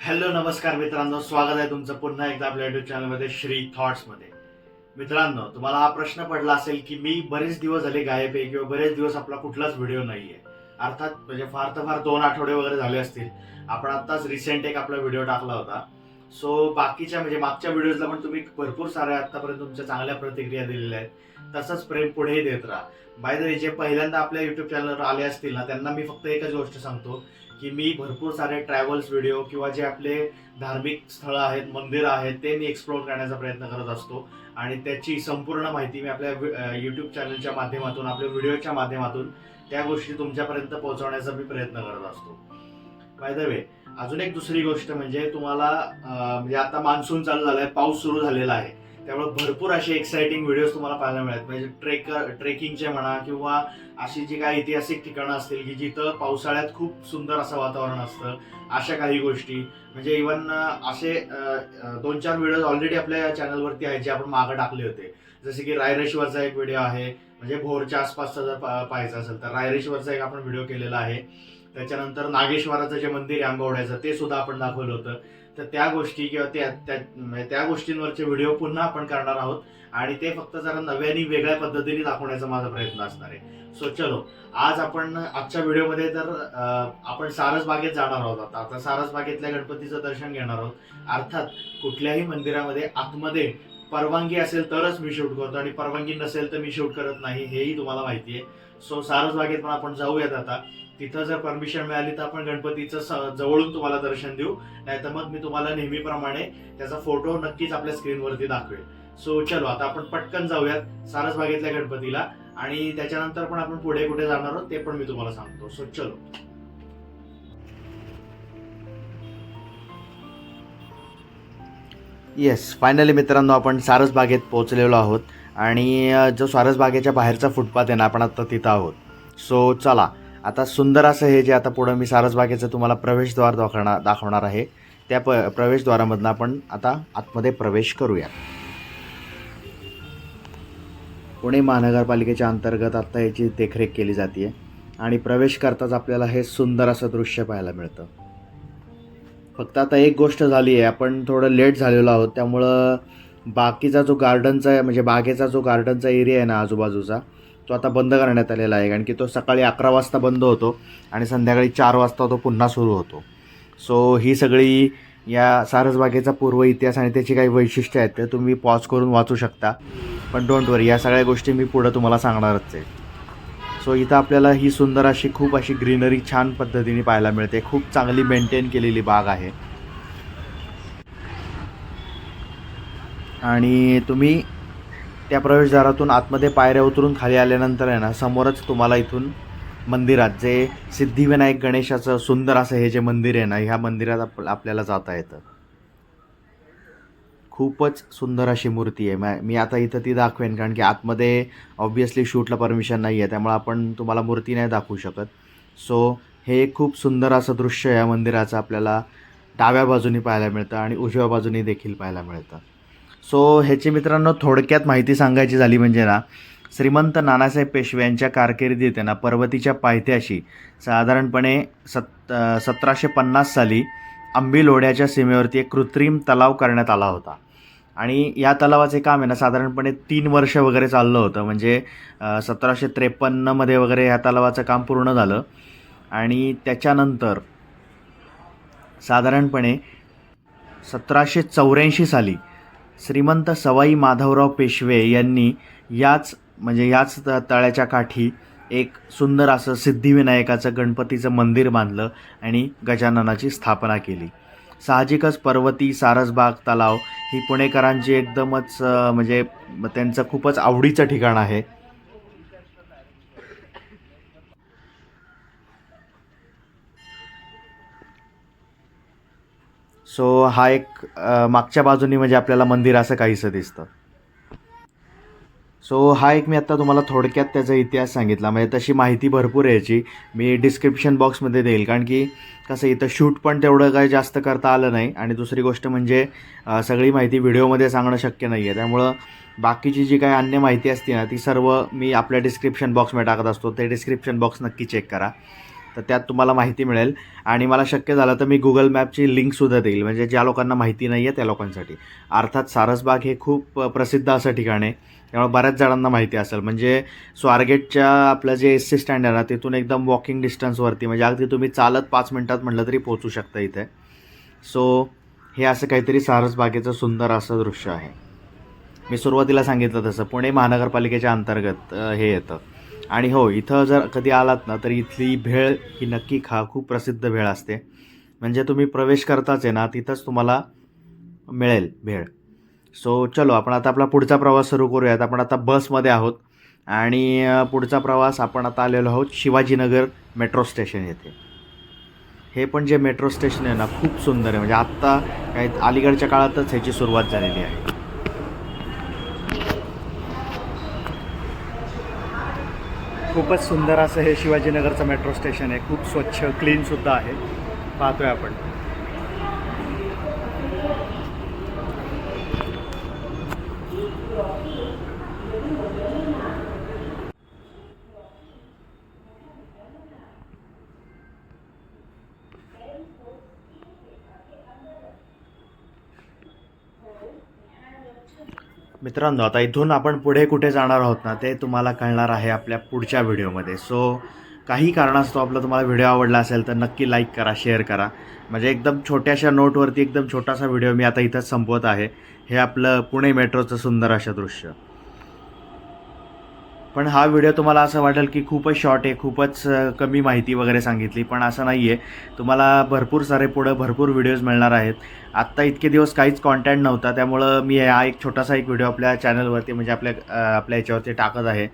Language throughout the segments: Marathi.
हॅलो नमस्कार मित्रांनो. स्वागत आहे तुमचं पुन्हा एकदा आपल्या युट्यूब चॅनलमध्ये श्री थॉट्समध्ये मित्रांनो तुम्हाला हा प्रश्न पडला असेल की मी बरेच दिवस झाले गायब आहे किंवा बरेच दिवस आपला कुठलाच व्हिडिओ नाहीये. अर्थात म्हणजे फार तर फार दोन आठवडे वगैरे झाले असतील. आपण आत्ताच रिसेंट एक आपला व्हिडिओ टाकला होता. सो बाकीच्या म्हणजे मागच्या व्हिडिओजला पण तुम्ही भरपूर साऱ्या आत्तापर्यंत तुमच्या चांगल्या प्रतिक्रिया दिलेल्या आहेत. तसंच प्रेम पुढेही देत राहा. बाय द वे जे पहिल्यांदा आपल्या युट्यूब चॅनलवर आले असतील ना त्यांना मी फक्त एकच गोष्ट सांगतो. की मी भरपूर सारे ट्रॅव्हल्स व्हिडिओ किंवा जे आपले धार्मिक स्थळं आहेत मंदिरं आहेत ते मी एक्सप्लोर करण्याचा प्रयत्न करत असतो. आणि त्याची संपूर्ण माहिती मी आपल्या यूट्यूब चॅनलच्या माध्यमातून आपल्या व्हिडिओच्या माध्यमातून त्या गोष्टी तुमच्यापर्यंत पोहोचवण्याचा मी प्रयत्न करत असतो. बाय द वे अजून एक दुसरी गोष्ट म्हणजे तुम्हाला म्हणजे आता मान्सून चालू झाला आहे पाऊस सुरू झालेला आहे. त्यामुळे भरपूर असे एक्साइटिंग व्हिडिओज तुम्हाला पाहायला मिळतात. म्हणजे ट्रेकर ट्रेकिंगचे म्हणा किंवा अशी जी काही ऐतिहासिक ठिकाणं असतील की जिथं पावसाळ्यात खूप सुंदर असं वातावरण असतं अशा काही गोष्टी. म्हणजे इवन असे दोन चार व्हिडिओज ऑलरेडी आपल्या चॅनलवरती आहेत जे आपण मागं टाकले होते. जसे की रायरेश्वरचा एक व्हिडिओ आहे. म्हणजे भोरच्या आसपासचा जर पा- पाहायचा असेल तर रायरेश्वरचा एक आपण व्हिडिओ केलेला आहे. त्याच्यानंतर नागेश्वराचं जे मंदिर आहे आंबवड्याचं ते सुद्धा आपण दाखवलं होतं. तर त्या गोष्टी किंवा त्या त्या म्हणजे त्या गोष्टींवरचे व्हिडिओ पुन्हा आपण करणार आहोत. आणि ते फक्त जरा नव्याने वेगळ्या पद्धतीने दाखवण्याचा माझा प्रयत्न असणार आहे. सो चलो. आज आपण आजच्या व्हिडिओमध्ये तर आपण सारस बागेत जाणार आहोत आता. आता सारसबागेतल्या गणपतीचं दर्शन घेणार आहोत. अर्थात कुठल्याही मंदिरामध्ये आतमध्ये परवानगी असेल तरच मी शूट करतो आणि परवानगी नसेल तर मी शूट करत नाही हेही तुम्हाला माहिती आहे. सो सारस बागेत पण आपण जाऊयात आता. तिथं जर परमिशन मिळाली तर आपण गणपतीचं स- जवळून तुम्हाला दर्शन देऊ. नाहीतर मग मी तुम्हाला नेहमीप्रमाणे त्याचा फोटो नक्कीच आपल्या स्क्रीनवरती दाखवेल. सो चलो आता आपण पटकन जाऊयात सारसबागेतल्या गणपतीला. आणि त्याच्यानंतर पण आपण पुढे कुठे जाणार आहोत ते पण मी तुम्हाला सांगतो. सो चलो. येस फायनली मित्रांनो आपण सारसबागेत पोहोचलेलो आहोत. आणि जो सारसबागेच्या बाहेरचा फुटपाथ आहे ना आपण आता तिथं आहोत. सो चला आता सुंदर असं हे जे आता पुढं मी सारसबागेचं तुम्हाला प्रवेशद्वार दाखवणार दाखवणार आहे त्या प प्रवेशद्वारामधनं आपण आता आतमध्ये प्रवेश करूया. पुणे महानगरपालिकेच्या अंतर्गत आत्ता याची देखरेख केली जाते आणि प्रवेश करताच आपल्याला हे सुंदर असं दृश्य पाहायला मिळतं. फक्त आता एक गोष्ट झाली आहे आपण थोडं लेट झालेलो आहोत त्यामुळं बाकीचा जो गार्डनचा म्हणजे बागेचा जो गार्डनचा एरिया आहे ना आजूबाजूचा तो आता बंद करण्यात आलेला आहे. कारण की तो सकाळी अकरा वाजता बंद होतो आणि संध्याकाळी चार वाजता तो पुन्हा सुरू होतो. सो ही सगळी या सारसबागेचा पूर्व इतिहास आणि त्याची काही वैशिष्ट्य आहेत ते तुम्ही पॉज करून वाचू शकता. पण डोंट वरी या सगळ्या गोष्टी मी पुढं तुम्हाला सांगणारच आहे. सो इथं आपल्याला ही सुंदर अशी खूप अशी ग्रीनरी छान पद्धतीने पाहायला मिळते. खूप चांगली मेंटेन केलेली बाग आहे. आणि तुम्ही त्या प्रवेशद्वारातून आतमध्ये पायऱ्या उतरून खाली आल्यानंतर आहे ना समोरच तुम्हाला इथून मंदिरात जे सिद्धिविनायक गणेशाचं सुंदर असं हे जे मंदिर आहे ना ह्या मंदिरात आप आपल्याला जाता येतं. खूपच सुंदर अशी मूर्ती आहे. मा- मी आता इथं ती दाखवेन कारण की आतमध्ये ऑब्वियसली शूटला परमिशन नाही आहे त्यामुळे आपण तुम्हाला मूर्ती नाही दाखवू शकत. सो हे खूप सुंदर असं दृश्य या मंदिराचं आपल्याला डाव्या बाजूनी पाहायला मिळतं आणि उजव्या बाजूनी देखील पाहायला मिळतं. सो ह्याची मित्रांनो थोडक्यात माहिती सांगायची झाली म्हणजे ना श्रीमंत नानासाहेब पेशवे यांच्या कारकिर्दीत ना पर्वतीच्या पायथ्याशी साधारणपणे सत सतराशे पन्नास साली आंबी लोढ्याच्या सीमेवरती एक कृत्रिम तलाव करण्यात आला होता. आणि या तलावाचे काम आहे ना साधारणपणे तीन वर्ष वगैरे चाललं होतं. म्हणजे सतराशे त्रेपन्नमध्ये वगैरे ह्या तलावाचं काम पूर्ण झालं. आणि त्याच्यानंतर साधारणपणे सतराशे चौऱ्याऐंशी साली श्रीमंत सवाई माधवराव पेशवे यांनी याच म्हणजे याच त तळ्याच्या काठी एक सुंदर असं सिद्धिविनायकाचं गणपतीचं मंदिर बांधलं आणि गजाननाची स्थापना केली. साहजिकच पर्वती सारसबाग तलाव ही पुणेकरांची एकदमच म्हणजे त्यांचं खूपच आवडीचं ठिकाण आहे. सो हा एक मागच्या बाजूनी म्हणजे आपल्याला मंदिर असं काहीसं दिसतं. सो हा एक मी आत्ता तुम्हाला थोडक्यात त्याचा इतिहास सांगितला. म्हणजे तशी माहिती भरपूर यायची याची. मी डिस्क्रिप्शन बॉक्समध्ये देईल. कारण की कसं इथं शूट पण तेवढं काही जास्त करता आलं नाही. आणि दुसरी गोष्ट म्हणजे सगळी माहिती व्हिडिओमध्ये सांगणं शक्य नाही आहे त्यामुळं बाकीची जी काही अन्य माहिती असते ना ती सर्व मी आपल्या डिस्क्रिप्शन बॉक्समध्ये टाकत असतो. ते डिस्क्रिप्शन बॉक्स नक्की चेक करा. तर त्यात तुम्हाला माहिती मिळेल. आणि मला शक्य झालं तर मी गुगल मॅपची लिंकसुद्धा देईल. म्हणजे ज्या लोकांना माहिती नाही आहे त्या लोकांसाठी. अर्थात सारसबाग हे खूप प्रसिद्ध असं ठिकाण आहे. त्यामुळे बऱ्याच जणांना माहिती असेल. म्हणजे स्वारगेटच्या आपलं जे एस सी स्टँड आहे ना तिथून एकदम वॉकिंग डिस्टन्सवरती म्हणजे अगदी तुम्ही चालत पाच मिनटात म्हटलं तरी पोचू शकता इथे. सो हे असं काहीतरी सारसबागेचं सुंदर असं दृश्य आहे. मी सुरुवातीला सांगितलं तसं. पुणे महानगरपालिकेच्या अंतर्गत हे येतं. आणि हो इथं जर कधी आलात ना तर इथली भेळ ही नक्की खा. खूप प्रसिद्ध भेळ असते. म्हणजे तुम्ही प्रवेश करताच आहे ना तिथंच तुम्हाला मिळेल भेळ. सो चलो आपण आता आपला पुढचा प्रवास सुरू करूयात. आपण आता बसमध्ये आहोत. आणि पुढचा प्रवास आपण आता आलेलो आहोत शिवाजीनगर मेट्रो स्टेशन येथे. हे पण जे मेट्रो स्टेशन आहे ना खूप सुंदर आहे. म्हणजे आत्ता काही अलीकडच्या काळातच ह्याची सुरुवात झालेली आहे. खूपच सुंदर असं हे शिवाजीनगरचं मेट्रो स्टेशन आहे. खूप स्वच्छ क्लीनसुद्धा आहे. पाहतोय आपण. मित्रांनो आता इथून आपण पुढे कुठे जाणार आहोत ना ते तुम्हाला कळणार आहे आपल्या पुढच्या व्हिडिओमध्ये. सो काही कारणास्तव आपला तुम्हाला व्हिडिओ आवडला असेल तर नक्की लाईक करा शेअर करा. म्हणजे एकदम छोट्याशा नोटवरती एकदम छोटासा व्हिडिओ मी आता इथंच संपवत आहे. हे आपलं पुणे मेट्रोचं सुंदर असं दृश्य. पण हा व्हिडिओ तुम्हाला असं वाटेल की खूपच शॉर्ट आहे खूपच कमी माहिती वगैरे सांगितली पण असं नाही आहे तुम्हाला भरपूर सारे पुढं भरपूर व्हिडिओज मिळणार आहेत. आत्ता इतके दिवस काहीच कॉन्टेंट नव्हता त्यामुळं मी हा एक छोटासा एक व्हिडिओ आपल्या चॅनलवरती म्हणजे आपल्या आपल्या याच्यावरती टाकत आहे.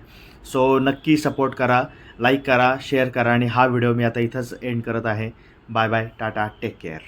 सो नक्की सपोर्ट करा लाईक करा शेअर करा आणि हा व्हिडिओ मी आता इथंच एंड करत आहे. Bye bye tata take care